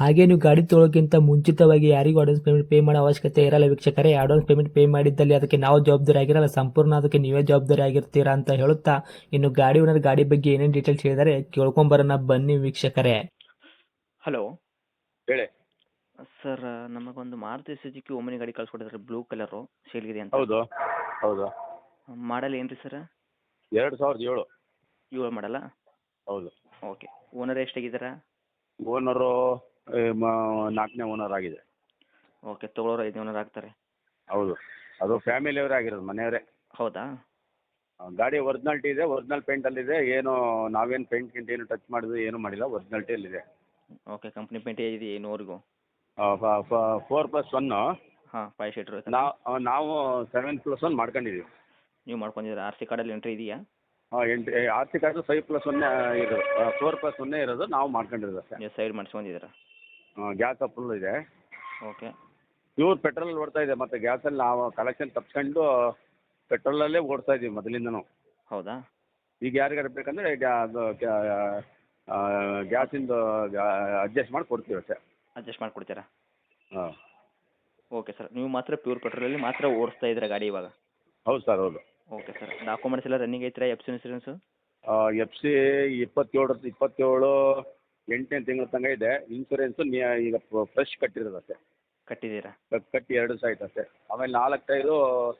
ಹಾಗೆ ನೀವು ಗಾಡಿ ತೊಳೋಕ್ಕಿಂತ ಮುಂಚಿತವಾಗಿ ಯಾರಿಗೂ ಅಡ್ವಾನ್ಸ್ ಪೇಮೆಂಟ್ ಪೇ ಮಾಡೋ ಅವಶ್ಯಕತೆ ಇರಲ್ಲ ವೀಕ್ಷಕರೆ. ಅಡ್ವಾನ್ಸ್ ಪೇಮೆಂಟ್ ಪೇ ಮಾಡಿದ್ದಲ್ಲಿ ಅದಕ್ಕೆ ನಾವು ಜವಾಬ್ದಾರಿ ಆಗಿರಲ್ಲ. ಸಂಪೂರ್ಣ ಅದಕ್ಕೆ ನೀವೇ ಜವಾಬ್ದಾರಿ ಆಗಿರ್ತೀರಾ ಅಂತ ಹೇಳುತ್ತಾ ಇನ್ನು ಗಾಡಿ ಓನರ್ ಗಾಡಿ ಬಗ್ಗೆ ಏನೇನು ಡೀಟೇಲ್ಸ್ ಹೇಳಿದರೆ ಕೇಳ್ಕೊಂಬರೋಣ ಬನ್ನಿ ವೀಕ್ಷಕರೇ. ಹಲೋ ಹೇಳಿ. ಸರ್ ನಮಗೊಂದು ಮಾರುತಿ ಸುಜುಕಿ ಓಮನಿ ಗಾಡಿ ಕಳ್ಸಿಕೊಡಿದ್ರೆ ಬ್ಲೂ ಕಲರು ಸೇಲ್ಗಿದೆ ಅಂತ. ಹೌದು. ಹೌದು. ಮಾಡಲ್ ಏನು ರೀ ಸರ್ ಎರಡು ಸಾವಿರದ ಏಳು. ಏಳು ಮಾಡಲ್ಲ ಹೌದು. ಓಕೆ ಓನರ್ ಎಷ್ಟಾಗಿದ್ದೀರಾ? ಓನರು ನಾಲ್ಕನೇ ಓನರ್ ಆಗಿದೆ. ಓಕೆ ತೊಗೊಳೋರು ಐದನೇ ಓನರ್ ಆಗ್ತಾರೆ. ಹೌದು. ಅದು ಫ್ಯಾಮಿಲಿಯವರೇ ಆಗಿರೋದು ಮನೆಯವರೇ. ಹೌದಾ? ಗಾಡಿ ಒರಿಜಿನಾಲ್ಟಿ ಇದೆ ಒರಿಜಿನಲ್ ಪೇಂಟಲ್ಲಿದೆ ಏನು ನಾವೇನು ಪೇಂಟ್ ಗಿಂಟ್ ಏನು ಟಚ್ ಮಾಡಿದ್ವಿ ಏನು ಮಾಡಿಲ್ಲ ಒರಿಜಿನಾಲ್ಟಿಯಲ್ಲಿದೆ ಓಕೆ ಕಂಪ್ನಿ ಪೇಂಟ್ ಇದೆ ಏನುವರೆಗೂ ಫೋರ್ ಪ್ಲಸ್ ಒನ್ನು ಹಾಂ ಫೈವ್ ಸೀಟ್ರ್ ನಾವು ನಾವು ಸೆವೆನ್ ಪ್ಲಸ್ ಒನ್ ಮಾಡ್ಕೊಂಡಿದ್ದೀವಿ ನೀವು ಮಾಡ್ಕೊಂಡಿದ್ದೀರಾ? ಆರ್ ಸಿ ಕಾರ್ಡಲ್ಲಿ ಎಂಟ್ರಿ ಇದೆಯಾ? ಹಾಂ ಎಂಟು ಆರ್ಥಿಕ ಆದ್ರೆ ಫೈವ್ ಪ್ಲಸ್ ಒನ್ನೇ ಇದು ಫೋರ್ ಪ್ಲಸ್ ಒನ್ನೇ ಇರೋದು ನಾವು ಮಾಡ್ಕೊಂಡಿರೋದು ಅಷ್ಟೇ. ನೀವು ಸೈಡ್ ಮಾಡಿಸ್ಕೊಂಡಿದ್ದೀರಾ? ಗ್ಯಾಸ್ ಫುಲ್ ಇದೆ. ಓಕೆ. ಪ್ಯೂರ್ ಪೆಟ್ರೋಲ್ ಓಡ್ತಾ ಇದೆ ಮತ್ತು ಗ್ಯಾಸಲ್ಲಿ ನಾವು ಕಲೆಕ್ಷನ್ ತಪ್ಸ್ಕೊಂಡು ಪೆಟ್ರೋಲಲ್ಲೇ ಓಡ್ತಾ ಇದ್ದೀವಿ ಮೊದಲಿಂದನೂ. ಹೌದಾ? ಈಗ ಯಾರಿಗಾರು ಬೇಕಂದರೆ ಗ್ಯಾ ಅದು ಗ್ಯಾಸಿಂದು ಅಡ್ಜಸ್ಟ್ ಮಾಡಿ ಕೊಡ್ತೀವಿ ಅಷ್ಟೇ. ಅಡ್ಜಸ್ಟ್ ಮಾಡಿಕೊಡ್ತೀರಾ ಹಾಂ. ಓಕೆ ಸರ್ ನೀವು ಮಾತ್ರ ಪ್ಯೂರ್ ಪೆಟ್ರೋಲಲ್ಲಿ ಮಾತ್ರ ಓಡಿಸ್ತಾ ಇದ್ದೀರಾ ಗಾಡಿ ಇವಾಗ? ಹೌದು ಸರ್ ಹೌದು. ಓಕೆ ಸರ್ ಡಾಕ್ಯುಮೆಂಟ್ಸ್ ಎಲ್ಲ running ಐತ್ರಾ F C insurance F C ಇಪ್ಪತ್ತೇಳು ಇಪ್ಪತ್ತೇಳು ಎಂಟನೇ ತಿಂಗಳ ತನಕ ಇದೆ. ಇನ್ಸೂರೆನ್ಸು ಈಗ ಫ್ರೆಶ್ ಕಟ್ಟಿರೋದು ಅಷ್ಟೇ. ಕಟ್ಟಿದ್ದೀರಾ? ಕಟ್- ಕಟ್ಟಿ ಎರಡು ದಿವಸ ಆಯ್ತು ಅಷ್ಟೇ. ಆಮೇಲೆ ನಾಲ್ಕು ಟೈರು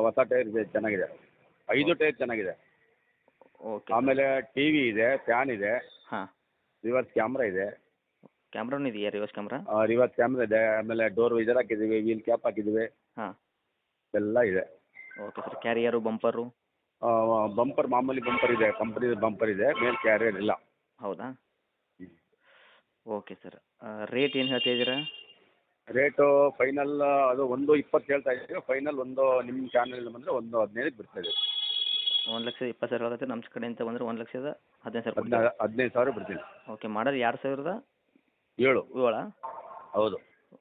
ಹೊಸ ಟೈರ್ ಇದೆ ಚೆನ್ನಾಗಿದೆ. ಐದು ಟೈರ್ ಚೆನ್ನಾಗಿದೆ. ಓಕೆ ಆಮೇಲೆ ಟಿ ವಿ ಇದೆ ಫ್ಯಾನ್ ಇದೆ. ಹಾಂ. ರಿವರ್ಸ್ ಕ್ಯಾಮ್ರಾ ಇದೆ. ಕ್ಯಾಮ್ರಾನು ಇದೆಯಾ ರಿವರ್ಸ್ ಕ್ಯಾಮ್ರಾ ರಿವರ್ಸ್ ಕ್ಯಾಮ್ರಾ ಇದೆ. ಆಮೇಲೆ ಡೋರ್ ವೈಸರ್ ಹಾಕಿದ್ದೀವಿ ವೀಲ್ ಕ್ಯಾಪ್ ಹಾಕಿದ್ದೀವಿ. ಹಾಂ. ಎಲ್ಲ ಇದೆ. Okay sir carrier bumper bumper ಮಾಮೂಲಿ ಬಂಪರ್ ಇದೆ. ಕಂಪನಿ ಬಂಪರ್ ಇದೆ. ಮೇಲ್ ಕ್ಯಾರಿಯರ್ ಇಲ್ಲ. ಹೌದಾ? ಓಕೆ ಸರ್ ರೇಟ್ ಏನು ಹೇಳ್ತಾ ಇದ್ದೀರಾ? ರೇಟು ಫೈನಲ್ ಅದು ಒಂದು ಇಪ್ಪತ್ತು ಹೇಳ್ತಾ ಇದ್ದೀವಿ. ಫೈನಲ್ ಒಂದು ನಿಮ್ಮ ಚಾನಲ್ ಬಂದರೆ ಒಂದು ಹದಿನೈದಕ್ಕೆ ಬಿಡ್ತಾ ಇದೆ. ಒಂದು ಲಕ್ಷದ ಇಪ್ಪತ್ತು ಸಾವಿರ ಆಗುತ್ತೆ. ನಮ್ಮ ಕಡೆಯಿಂದ ಬಂದರೆ ಒಂದು ಲಕ್ಷದ ಹದಿನೈದು ಸಾವಿರ ಹದಿನೈದು ಹದಿನೈದು ಸಾವಿರ ಬಿಡ್ತೀನಿ ಓಕೆ ಮಾಡಲ್ ಎರಡು ಸಾವಿರದ? ಏಳು. ಏಳಾ? ಹೌದು.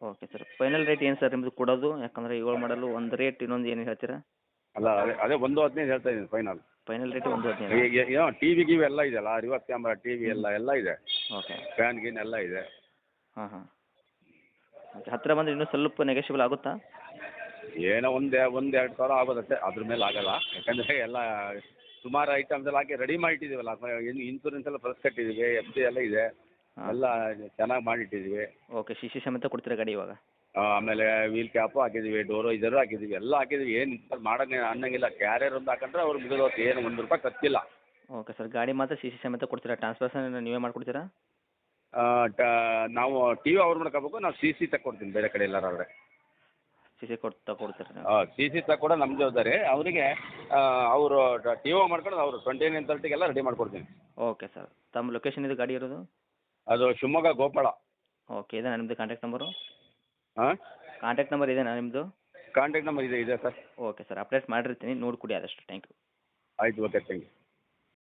ಓಕೆ ಸರ್ ಫೈನಲ್ ರೇಟ್ ಏನು ಸರ್ ನಿಮ್ಮದು ಕೊಡೋದು? ಯಾಕಂದರೆ ಏಳು ಮಾಡಲು ಒಂದು ರೇಟ್ ಇನ್ನೊಂದು ಏನು ಹೇಳ್ತೀರಾ? ಅಲ್ಲ ಅದೇ ಅದೇ ಒಂದು ಹದಿನೈದು ಹೇಳ್ತಾ ಇದ್ದೀನಿ ಫೈನಲ್ ಫೈನಲ್ ರೇಟ್ ಒಂದು ಹದಿನೈದು. ಟಿ ವಿ ಗಿವಿ ಎಲ್ಲ ಇದೆಯಲ್ಲ ರಿವರ್ಸ್ ಕ್ಯಾಮ್ರಾ ಟಿ ವಿ ಎಲ್ಲ ಎಲ್ಲ ಇದೆ. ಓಕೆ ಫ್ಯಾನ್ ಗೀನ್ ಎಲ್ಲ ಇದೆ. ಹಾಂ ಹಾಂ. ಓಕೆ ಹತ್ತಿರ ಬಂದರೆ ಇನ್ನೂ ಸ್ವಲ್ಪ ನೆಗೆಷಿಬಲ್ ಆಗುತ್ತಾ? ಏನೋ ಒಂದು ಒಂದು ಎರಡು ಸಾವಿರ ಆಗೋದಷ್ಟೇ ಅದ್ರ ಮೇಲೆ ಆಗಲ್ಲ. ಯಾಕಂದರೆ ಎಲ್ಲ ಸುಮಾರು ಐಟಮ್ಸ್ ಎಲ್ಲ ಹಾಕಿ ರೆಡಿ ಮಾಡಿಟ್ಟಿದ್ದೀವಲ್ಲ ಇನ್ಸೂರೆನ್ಸ್ ಎಲ್ಲ ಫ್ರೆಶ್ ಕಟ್ಟಿದ್ದೀವಿ ಎಫ್ ಸಿ ಎಲ್ಲ ಇದೆ. ಎಲ್ಲ ಚೆನ್ನಾಗಿ ಮಾಡಿಟ್ಟಿದ್ದೀವಿ ಓಕೆ ಸಿ ಸಿ ಸಮೇತ ಕೊಡ್ತೀರಾ ಗಾಡಿ ಇವಾಗ? ಆಮೇಲೆ ವೀಲ್ ಕ್ಯಾಪು ಹಾಕಿದ್ದೀವಿ ಡೋರು ಇದರು ಹಾಕಿದ್ದೀವಿ ಎಲ್ಲ ಹಾಕಿದ್ದೀವಿ ಏನು ಮಾಡೋಂಗೆ ಅನ್ನಂಗಿಲ್ಲ. ಕ್ಯಾರಿಯರ್ ಒಂದು ಹಾಕಂಡ್ರೆ ಅವ್ರು ಮುಗಿದೋತು ಏನು ಒಂದು ರೂಪಾಯಿ ಖರ್ಚಿಲ್ಲ ಓಕೆ ಸರ್ ಗಾಡಿ ಮಾತ್ರ ಸಿ ಸಿ ಸಮೇತ ಕೊಡ್ತೀರಾ? ಟ್ರಾನ್ಸ್ಪರ್ಸನ್ ನೀವೇ ಮಾಡ್ಕೊಡ್ತೀರಾ? ಟ- ನಾವು ಟಿ ವಿ ಅವ್ರು ಮಾಡ್ಕೋಬೇಕು. ನಾವು ಸಿ ಸಿ ತಗೊಡ್ತೀನಿ ಬೇರೆ ಕಡೆ ಎಲ್ಲಾರಾದ್ರೆ ಸಿ ಸಿ ಕೊಟ್ಟು ತಗೊಡ್ತೀರಾ ಸಿ ಸಿ ತಗೊಡ ನಮ್ಮ ಜವಾಬ್ದಾರಿ. ಅವರಿಗೆ ಅವರು ಟಿ ವಿ ಮಾಡ್ಕೊಂಡು ಅವರು ಟ್ವೆಂಟಿ ನೈನ್ ತರ್ಟಿಗೆಲ್ಲ ರೆಡಿ ಮಾಡ್ಕೊಡ್ತೀನಿ. Okay sir. ತಮ್ಮ ಲೊಕೇಶನ್ ಇದು ಗಾಡಿ ಇರೋದು? ಅದು ಶಿವಮೊಗ್ಗ ಗೋಪಾಳ. ಓಕೆ ಇದೆ ನಿಮ್ಮದು ಕಾಂಟ್ಯಾಕ್ಟ್ ನಂಬರು ಹಾಂ? ಕಾಂಟ್ಯಾಕ್ಟ್ ನಂಬರ್ ಇದೆಯಾ ನಿಮ್ಮದು ಕಾಂಟ್ಯಾಕ್ಟ್ ನಂಬರ್ ಇದೆ ಇದೆ ಸರ್. ಓಕೆ ಸರ್ ಅಪ್ಡೇಟ್ ಮಾಡಿರ್ತೀನಿ. ನೋಡಿಕೊಡಿ ಆದಷ್ಟು. ಥ್ಯಾಂಕ್ ಯು ಆಯಿತು ಓಕೆ ಥ್ಯಾಂಕ್ ಯು